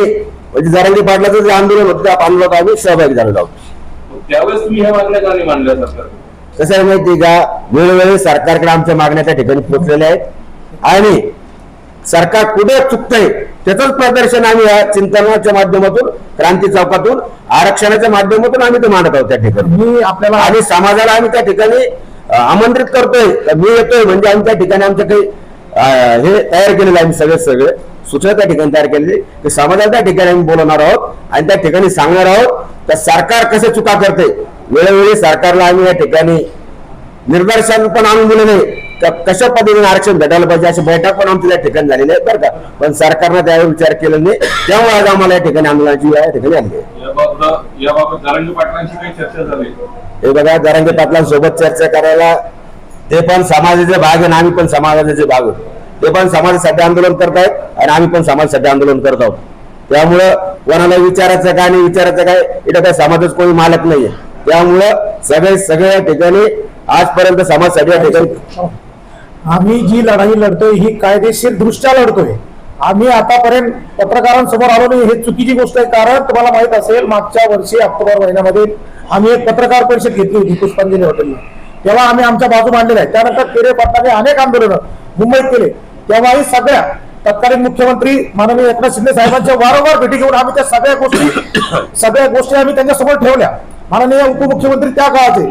म्हणजे जरांगी पाटलाचं जे आंदोलन होतं त्या आंदोलनात आम्ही सहभागी झालेलो आहोत त्यावेळेस तुम्ही ह्या मागण्या का नाही मांडल्या सरकार कसं आहे माहिती का? वेळोवेळी सरकारकडे आमच्या मागण्या त्या ठिकाणी पोहोचलेल्या आहेत. आणि सरकार कुठे चुकतंय त्याच प्रदर्शन आम्ही या चिंतनाच्या माध्यमातून क्रांती चौकातून आरक्षणाच्या माध्यमातून आम्ही ते मांडत आहोत त्या ठिकाणी. मी आपल्याला आणि समाजाला आम्ही त्या ठिकाणी आमंत्रित करतोय. का मी येतोय म्हणजे आम्ही त्या ठिकाणी आमच्या काही हे तयार केलेलं आहे आम्ही सगळे सगळे. सूचना त्या ठिकाणी तयार केलेली की समाजाला त्या ठिकाणी आम्ही बोलवणार आहोत आणि त्या ठिकाणी सांगणार आहोत तर सरकार कसे चुका करते. वेळोवेळी सरकारला आम्ही या ठिकाणी निर्दर्शन पण आणून दिलं नाही. का कशा पद्धतीने आरक्षण भेटायला पाहिजे अशी बैठक पण आमची त्या ठिकाणी झालेली आहे बरं का? पण सरकारनं त्यावर विचार केला नाही. त्यामुळे आज आम्हाला या ठिकाणी आंदोलनाची या ठिकाणी आली हे बघा जरांगे पाटलांसोबत चर्चा करायला ते पण समाजाचे भाग आहे आणि आम्ही पण समाजाचे भाग आहोत. ते पण समाजासाठी आंदोलन करतायत आणि आम्ही पण समाजासाठी आंदोलन करत आहोत. त्यामुळं कोणाला विचारायचं काय आणि विचारायचं काय इथं काय समाजच कोणी मालक नाहीये. त्यामुळं सगळे सगळ्या ठिकाणी आजपर्यंत समाजासाठी या ठिकाणी आम्ही जी लढाई लढतोय ही कायदेशीर दृष्ट्या लढतोय. आम्ही आतापर्यंत पत्रकारांसमोर आलो नाही हे चुकीची गोष्ट आहे. कारण तुम्हाला माहीत असेल मागच्या वर्षी ऑक्टोबर महिन्यामध्ये आम्ही एक पत्रकार परिषद घेतली होती पुष्पांजली हॉटेलला. तेव्हा आम्ही आमच्या बाजू मांडलेल्या आहेत. त्यानंतर केरे पाटलाने अनेक आंदोलनं मुंबईत केले. तेव्हाही सगळ्या तत्कालीन मुख्यमंत्री माननीय एकनाथ शिंदे साहेबांच्या वारंवार भेटी घेऊन आम्ही त्या सगळ्या गोष्टी सगळ्या गोष्टी आम्ही त्यांच्यासमोर ठेवल्या. माननीय उपमुख्यमंत्री त्या काळाचे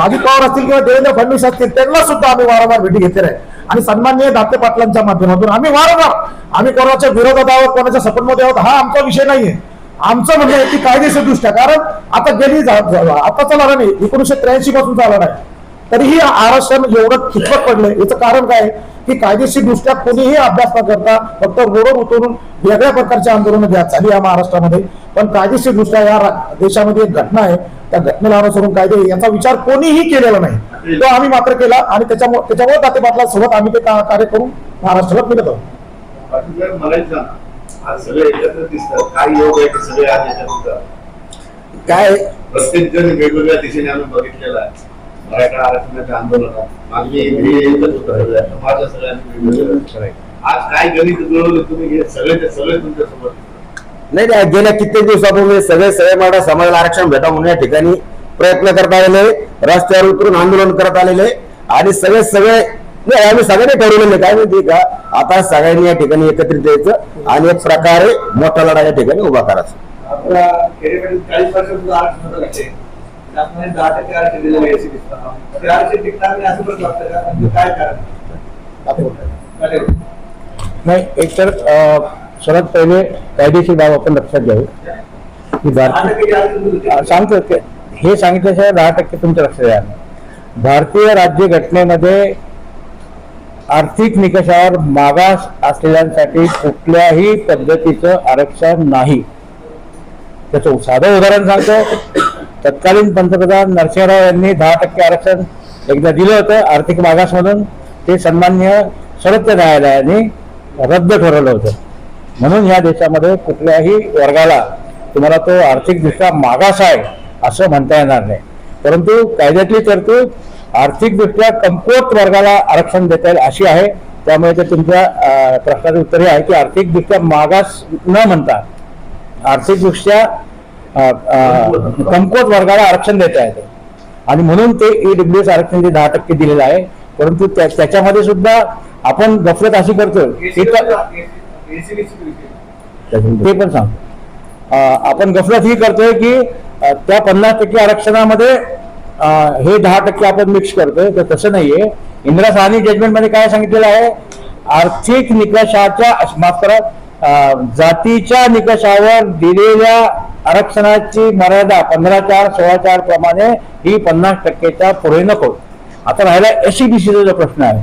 अजित पवार असतील किंवा देवेंद्र फडणवीस असतील त्यांना सुद्धा आम्ही वारंवार भेटी घेतलेल्या आहे आणि सन्माननीय दाते पाटलांच्या माध्यमातून आम्ही वारंवार आम्ही कोणाच्या विरोधात आहोत कोणाच्या सपोर्टमध्ये आहोत हा आमचा विषय नाहीये. आमचं म्हणणं आहे की कायदेशीर दृष्ट्या कारण आता गेली जा- जा- आताचा लढा नाही एकोणीशे त्र्याऐंशी पासून चालणार आहे तरीही आरक्षण एवढं खिचपट पडलं याचं कारण काय की कायदेशीर दृष्ट्या कोणीही अभ्यास न करता फक्त रोडवर उतरून वेगळ्या प्रकारचे आंदोलनं घ्या झाली या महाराष्ट्रामध्ये. पण कायदेशीर दृष्ट्या या देशामध्ये एक घटना आहे. त्या घटनेला अनुसरून कायदे याचा विचार कोणीही केलेला नाही. तो आम्ही मात्र केला आणि त्याच्यामुळे त्याच्यामुळे ताते पाटला सोबत आम्ही ते कार्य करून महाराष्ट्राला फिरत आहोत? काय प्रत्येक जण वेगवेगळ्या दिशेने आम्ही बघितलेला आहे. मराठा आरक्षणाच्या आंदोलनात मागणी एकच होतं सगळ्या समाजा सगळ्यांनी वेगवेगळं आज काय गणित जुळवलं तुम्ही हे सगळे सगळे तुमच्यासोबत नाही नाही गेल्या कित्येक दिवसापूर्वी सगळे सगळे मराठा समाजाला आरक्षण भेटा म्हणून या ठिकाणी प्रयत्न करत आलेले रस्त्यावर उतरून आंदोलन करत आलेले आणि सगळे सगळे नाही आम्ही सगळ्यांनी ठरवलेले काय माहिती का? आता सगळ्यांनी या ठिकाणी एकत्रित यायचं आणि एक प्रकारे मोठा लढा या ठिकाणी उभा करायचा. दहा टक्के. ते टिकणार नाही असं पण वाटतं का म्हणजे काय कारण चालेल. नाही एकतर सर्वात पहिले कायदेशीर बाब आपण लक्षात घ्यावी की भारतीय सांगतो हे सांगितल्याशिवाय दहा टक्के तुमच्या लक्षात नाही. भारतीय राज्य घटनेमध्ये आर्थिक निकषावर मागास असलेल्यांसाठी कुठल्याही पद्धतीचं आरक्षण नाही त्याचं साधं उदाहरण सांगतो तत्कालीन पंतप्रधान नरसिंहराव यांनी दहा टक्के आरक्षण एकदा दिलं होतं आर्थिक मागासमधून ते सन्मान्य सर्वोच्च न्यायालयाने रद्द ठरवलं होतं. म्हणून या देशामध्ये कुठल्याही वर्गाला तुम्हाला तो आर्थिकदृष्ट्या मागास आहे असं म्हणता येणार नाही. परंतु कायद्यातली तरतूद आर्थिकदृष्ट्या कमकुवत वर्गाला आरक्षण देता येईल अशी आहे. त्यामुळे ते तुमच्या प्रश्नाचं उत्तर हे आहे की आर्थिकदृष्ट्या मागास न म्हणता आर्थिकदृष्ट्या कमकुवत वर्गाला आरक्षण देता येते. आणि म्हणून ते ईडब्ल्यू एस आरक्षण जे दहा टक्के दिलेलं आहे. परंतु त्या- त्याच्यामध्ये सुद्धा आपण गफलत अशी करतो. ते पण सांगतो अ, आपण गफलत ही करतोय की त्या पन्नास टक्के आरक्षणामध्ये हे दहा टक्के आपण मिक्स करतोय. तर तसं नाहीये. इंदिरा साहनी जजमेंटमध्ये काय सांगितलेलं आहे? आर्थिक निकषाच्या माफ करा जातीच्या निकषावर दिलेल्या आरक्षणाची मर्यादा पंधरा चार सोळा चार प्रमाणे ही पन्नास टक्केच्या पुढे नको. आता राहिला एसीबीसीचा जो प्रश्न आहे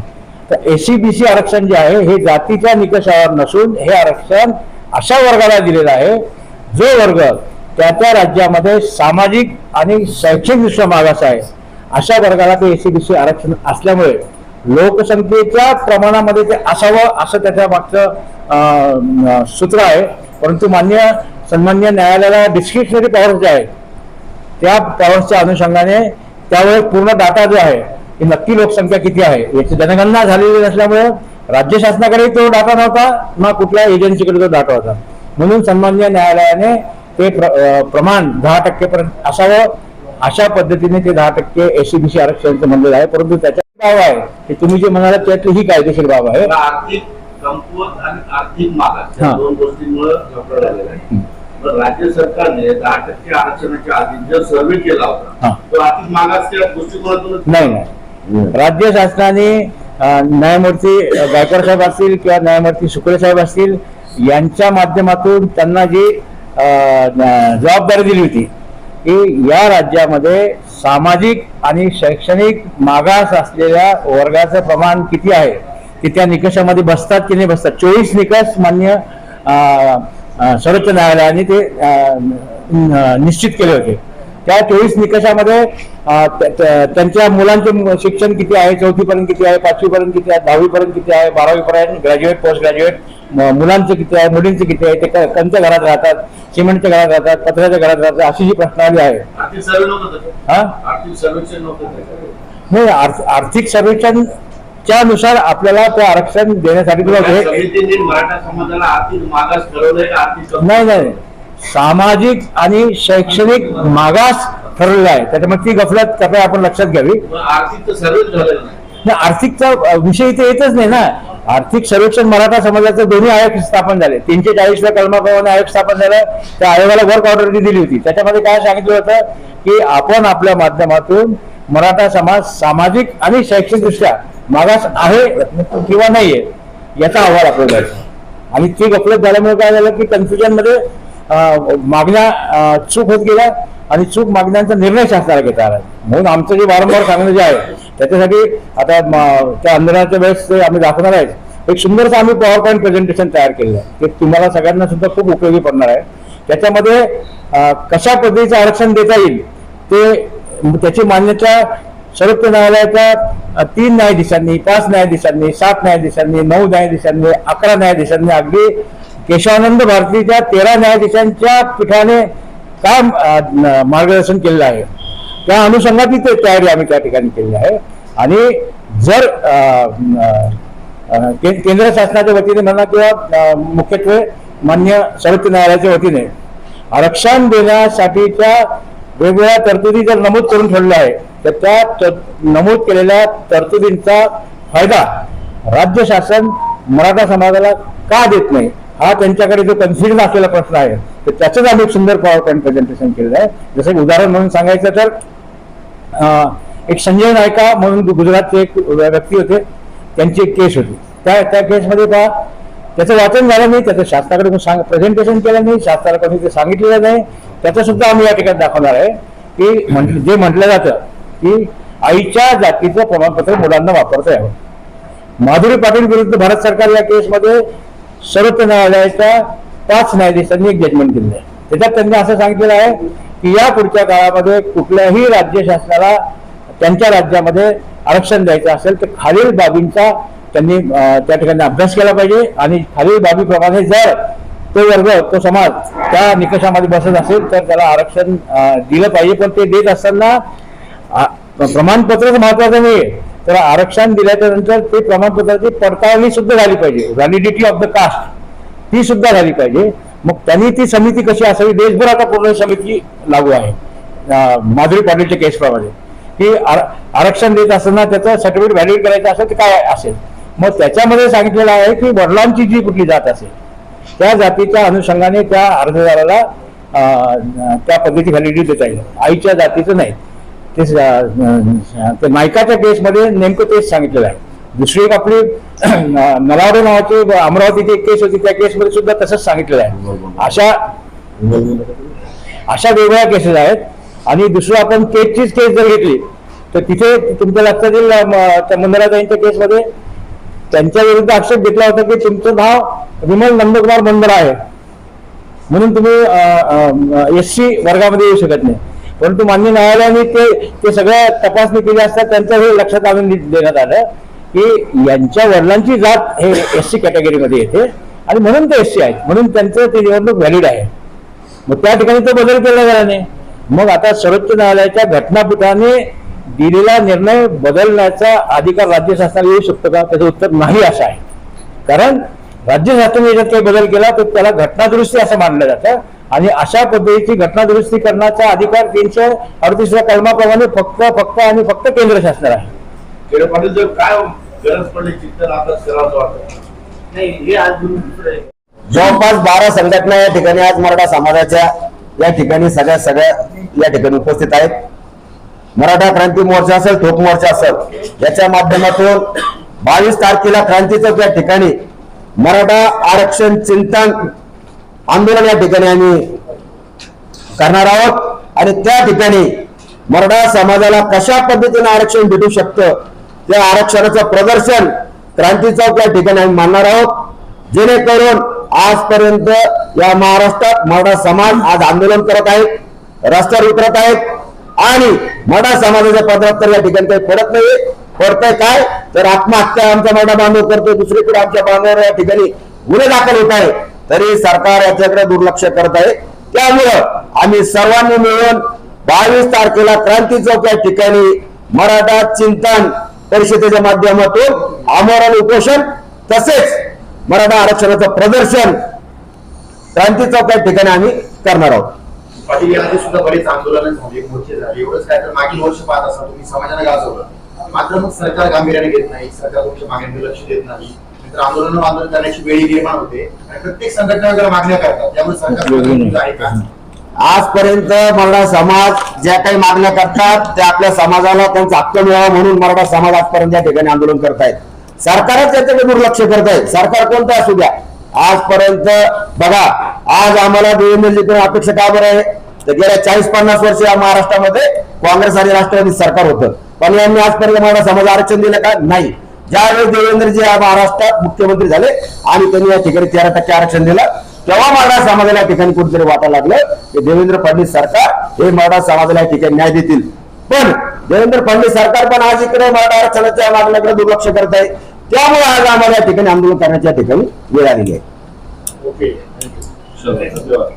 तर एसीबीसी आरक्षण जे आहे हे जातीच्या निकषावर नसून हे आरक्षण अशा वर्गाला दिलेलं आहे जो वर्ग त्या त्या राज्यामध्ये सामाजिक आणि शैक्षणिकदृष्ट्या मागास आहे अशा वर्गाला ते एसीबीसी आरक्षण असल्यामुळे लोकसंख्येच्या प्रमाणामध्ये ते असावं असं त्याच्या मागचं सूत्र आहे. परंतु मान्य सन्मान्य न्यायालयाला डिस्क्रिप्शनरी पॉवर्स जे आहेत त्या पॉवर्सच्या अनुषंगाने त्यावेळेस पूर्ण डाटा जो आहे की नक्की लोकसंख्या किती आहे याची जनगणना झालेली नसल्यामुळे राज्य शासनाकडे तो डाटा नव्हता ना कुठल्या एजन्सीकडे तो डाटा होता. म्हणून सन्मान्य न्यायालयाने ते प्र- प्रमाण दहा टक्केपर्यंत असावं अशा पद्धतीने ते दहा टक्के एससीबीसी आरक्षणाचं म्हणलेलं आहे परंतु त्याच्यात बाब आहे की तुम्ही जे म्हणालात त्यातली ही कायदेशीर बाब आहे. आर्थिक कमकुवत आणि आर्थिक मागास. दोन गोष्टींमुळे राज्य सरकारने दहा टक्के आरक्षणाच्या आधी जो सर्वे केला. होता तो आर्थिक दृष्टिकोनातूनच नाही नाही. राज्य शासनाने न्यायमूर्ती अं, गायकवाड साहेब असतील किंवा न्यायमूर्ती शुक्रे साहेब असतील यांच्या माध्यमातून त्यांना जी जबाबदारी दिली होती की या राज्यामध्ये सामाजिक आणि शैक्षणिक मागास असलेल्या वर्गाचं प्रमाण किती आहे की त्या निकषामध्ये बसतात की नाही बसतात? चोवीस निकष मान्य सर्वोच्च न्यायालयाने ते निश्चित केले होते त्या चोवीस निकषामध्ये त्यांच्या मुलांचे शिक्षण किती आहे चौथी पर्यंत किती आहे पाचवी पर्यंत किती आहे दहावी पर्यंत किती आहे बारावी पर्यंत ग्रॅज्युएट पोस्ट ग्रॅज्युएट मुलांचे किती आहे मुलींचे किती आहे ते क- कोणत्या घरात राहतात सिमेंटच्या घरात राहतात पत्र्याच्या घरात राहतात अशी जी प्रश्नावली आहे. हा सर्वेक्षण. नाही आर्थ- आर्थिक सर्वेक्षणच्या नुसार आपल्याला ते आरक्षण देण्यासाठी? नाही नाही. सामाजिक आणि शैक्षणिक मागास ठरलेला आहे. त्याच्यामुळे ती गफलत कृपया आपण लक्षात घ्यावी. आर्थिकचा विषय इथे येतच नाही ना. आर्थिक सर्वेक्षण मराठा समाजाचे दोन्ही आयोग स्थापन झाले. तीनशे चाळीसव्या कलमाप्रमाणे आयोग स्थापन झाला. त्या आयोगाला वर्क ऑर्डर दिली होती. त्याच्यामध्ये काय सांगितलं होतं की आपण आपल्या माध्यमातून मराठा समाज सामाजिक आणि शैक्षणिक दृष्ट्या मागास आहे किंवा नाहीये याचा अहवाल आपल्याला द्यायचा. आणि ती गफलत झाल्यामुळे काय झालं की कन्फ्युजनमध्ये मागण्या चूक होत गेल्या आणि चूक मागण्यांचा निर्णय शासनाला घेता आला. म्हणून आमचं जे वारंवार सांगणं जे आहे त्याच्यासाठी आता त्या आंदोलनाच्या वेळेस ते आम्ही दाखवणार आहे एक सुंदरसं आम्ही पॉवर पॉईंट प्रेझेंटेशन तयार केलेलं आहे ते तुम्हाला सगळ्यांना सुद्धा खूप उपयोगी पडणार आहे. त्याच्यामध्ये कशा पद्धतीचं आरक्षण देता येईल ते त्याची मान्यता सर्वोच्च न्यायालयाच्या तीन न्यायाधीशांनी पाच न्यायाधीशांनी सात न्यायाधीशांनी नऊ न्यायाधीशांनी अकरा न्यायाधीशांनी अगदी केशवानंद भारतीच्या तेरा न्यायाधीशांच्या पीठाने काय मार्गदर्शन केलेलं आहे. त्या अनुषंगाची ते तयारी आम्ही त्या ठिकाणी केली आहे. आणि जर केंद्र शासनाच्या वतीने म्हणा किंवा मुख्यत्वे मान्य सर्वोच्च न्यायालयाच्या वतीने आरक्षण देण्यासाठीच्या वेगवेगळ्या तरतुदी जर नमूद करून ठेवल्या आहे तर त्या नमूद केलेल्या तरतुदींचा फायदा राज्य शासन मराठा समाजाला का देत नाही हा त्यांच्याकडे जो कन्फ्युजन असलेला प्रश्न आहे तर त्याचंच आम्ही एक सुंदर पॉवर पॉईंट प्रेझेंटेशन केलेलं आहे. जसं की उदाहरण म्हणून सांगायचं तर एक संजय नायका म्हणून गुजरातचे एक व्यक्ती होते त्यांची एक केस होती. त्या त्या केसमध्ये पहा त्याचं वाचन झालं नाही त्याचं शासनाकडे सांग प्रेझेंटेशन केलं नाही शासनाला कोणी ते सांगितलेलं नाही. त्याचं सुद्धा आम्ही या ठिकाणी दाखवणार आहे की म्हण- जे म्हटलं जातं की आईच्या जातीचं प्रमाणपत्र मुलांना वापरता यावं. माधुरी पाटील विरुद्ध भारत सरकार या केसमध्ये सर्वोच्च न्यायालयाच्या पाच न्यायाधीशांनी एक जजमेंट दिलं आहे. त्याच्यात त्यांनी असं सांगितलेलं आहे की या पुढच्या काळामध्ये कुठल्याही राज्य शासनाला त्यांच्या राज्यामध्ये आरक्षण द्यायचं असेल तर खालील बाबींचा त्यांनी त्या ठिकाणी अभ्यास केला पाहिजे. आणि खालील बाबीप्रमाणे जर तो वर्ग तो समाज त्या निकषामध्ये बसत असेल तर त्याला आरक्षण दिलं पाहिजे. पण ते देत असताना प्रमाणपत्रच महत्वाचं नाही तर आरक्षण दिल्याच्या नंतर ते प्रमाणपत्राची पडताळणी सुद्धा झाली पाहिजे. व्हॅलिडिटी ऑफ द कास्ट ती सुद्धा झाली पाहिजे. मग त्यांनी ती समिती कशी असावी? देशभर आता पूर्ण समिती लागू आहे. माधुरी पाटीलच्या केसप्रमाणे की आर- आरक्षण देत असताना त्याचं सर्टिफिकेट व्हॅलिड करायचं असेल तर काय असेल? मग त्याच्यामध्ये सांगितलेलं आहे की वडिलांची जी कुठली जात असेल त्या जातीच्या अनुषंगाने त्या अर्जदाराला त्या पद्धती व्हॅलिडिटी देता येईल. आईच्या जातीचं नाही. ते नायकाच्या केसमध्ये नेमकं तेच सांगितलेलं आहे. दुसरी एक आपली नलावडे नावाची अमरावतीची एक केस होती त्या केसमध्ये सुद्धा तसंच सांगितलेलं आहे. अशा अशा वेगवेगळ्या केसेस आहेत. आणि दुसरं आपण केसचीच केस जर घेतली तर तिथे तुमच्या लक्षात येईल म- त्या मंदिराताईंच्या केसमध्ये त्यांच्या विरुद्ध आक्षेप घेतला होता की तुमचं नाव विमल नंदकुमार बंदर आहे. म्हणून तुम्ही एस सी वर्गामध्ये येऊ शकत नाही. परंतु मान्य न्यायालयाने ते ते सगळ्या तपासणी केली असता त्यांचं हे लक्षात आणून देण्यात आलं की यांच्या वडिलांची जात हे एस सी कॅटेगरीमध्ये येते आणि म्हणून ते एस सी आहेत. म्हणून त्यांचं ते निवडणूक व्हॅलिड आहे. मग त्या ठिकाणी तो बदल केला गेला नाही. मग आता सर्वोच्च न्यायालयाच्या घटनापीठाने दिलेला निर्णय बदलण्याचा अधिकार राज्य शासनाला येऊ शकतो का? त्याचं उत्तर नाही असं आहे. कारण राज्य शासनाने याच्यात काही बदल केला तर त्याला घटनादुरुस्ती असं मानलं जातं. आणि अशा पद्धतीची घटनादुरुस्ती करण्याचा अधिकार तीनशे अडतीसच्या कलमाप्रमाणे फक्त फक्त आणि फक्त केंद्र शासनाला आहे. खेळ पाटील जर काय गरज पडली चिंतन आता करावं वाटतं. नाही हे आज दुसरं आहे. जवळपास बारा संघटना या ठिकाणी आज मराठा समाजाच्या या ठिकाणी सगळ्या सगळ्या या ठिकाणी उपस्थित आहेत. मराठा क्रांती मोर्चा असेल ठोक मोर्चा असेल याच्या माध्यमातून बावीस तारखेला क्रांती चौक या ठिकाणी मराठा आरक्षण चिंतन आंदोलन या ठिकाणी आम्ही करणार आहोत. आणि त्या ठिकाणी मराठा समाजाला कशा पद्धतीने आरक्षण भेटू शकतं त्या आरक्षणाचं प्रदर्शन क्रांती चौक या ठिकाणी आम्ही मानणार आहोत. जेणेकरून आजपर्यंत या महाराष्ट्रात मराठा समाज आज आंदोलन करत आहेत रस्त्यावर उतरत आहेत आणि मराठा समाजाच्या पदार्थ तर या ठिकाणी काही पडत नाही पडतंय काय? तर आत्महत्या आमचा मराठा बांधव करतो दुसरीकडे आमच्या बांधवावर या ठिकाणी गुन्हे दाखल होत आहे तरी सरकार याच्याकडे दुर्लक्ष करत आहे. त्यामुळं आम्ही सर्वांनी मिळून बावीस तारखेला क्रांती चौक या ठिकाणी मराठा चिंतन परिषदेच्या माध्यमातून आमरण उपोषण तसेच मराठा आरक्षणाचं प्रदर्शन क्रांती चौक या ठिकाणी आम्ही करणार आहोत. पाटील सुद्धा बरेच आंदोलन झाले मोर्चे झाले. एवढंच काय तर मागील वर्ष पाहत असा तुम्ही समाजाने गाजवलं. मात्र मग सरकार गांभीर्याने घेत नाही सरकार तुमच्या मागण्यांकडे लक्ष देत नाही. तर आंदोलन आंदोलन करण्याची वेळ निर्माण होते. आणि प्रत्येक संघटना मागण्या करतात. त्यामुळे सरकार आजपर्यंत मराठा समाज ज्या काही मागण्या करतात त्या आपल्या समाजाला त्यांचा हक्क मिळावा म्हणून मराठा समाज आजपर्यंत या ठिकाणी आंदोलन करतायत. सरकारच त्याच्याकडे दुर्लक्ष करत आहे सरकार कोणतं असू द्या. आजपर्यंत बघा आज आम्हाला देवेंद्रजीकडून अपेक्षा का बरं आहे? तर गेल्या चाळीस पन्नास वर्ष या महाराष्ट्रामध्ये काँग्रेस आणि राष्ट्रवादी सरकार होतं. पण यांनी आजपर्यंत मराठा समाज आरक्षण दिलं का? नाही. ज्यावेळेस देवेंद्रजी या महाराष्ट्रात मुख्यमंत्री झाले आणि त्यांनी या ठिकाणी तेरा टक्के आरक्षण दिलं. तेव्हा मराठा समाजाला या ठिकाणी कुठेतरी वाटायला लागलं की देवेंद्र फडणवीस सरकार हे मराठा समाजाला या ठिकाणी न्याय देतील. पण देवेंद्र फडणवीस सरकार पण आज इकडे मराठा आरक्षणाच्या मागण्याकडे दुर्लक्ष करत आहे त्यामुळे आज आम्हाला या ठिकाणी आंदोलन करण्याच्या ठिकाणी वेळ आलेली आहे. ओके धन्यवाद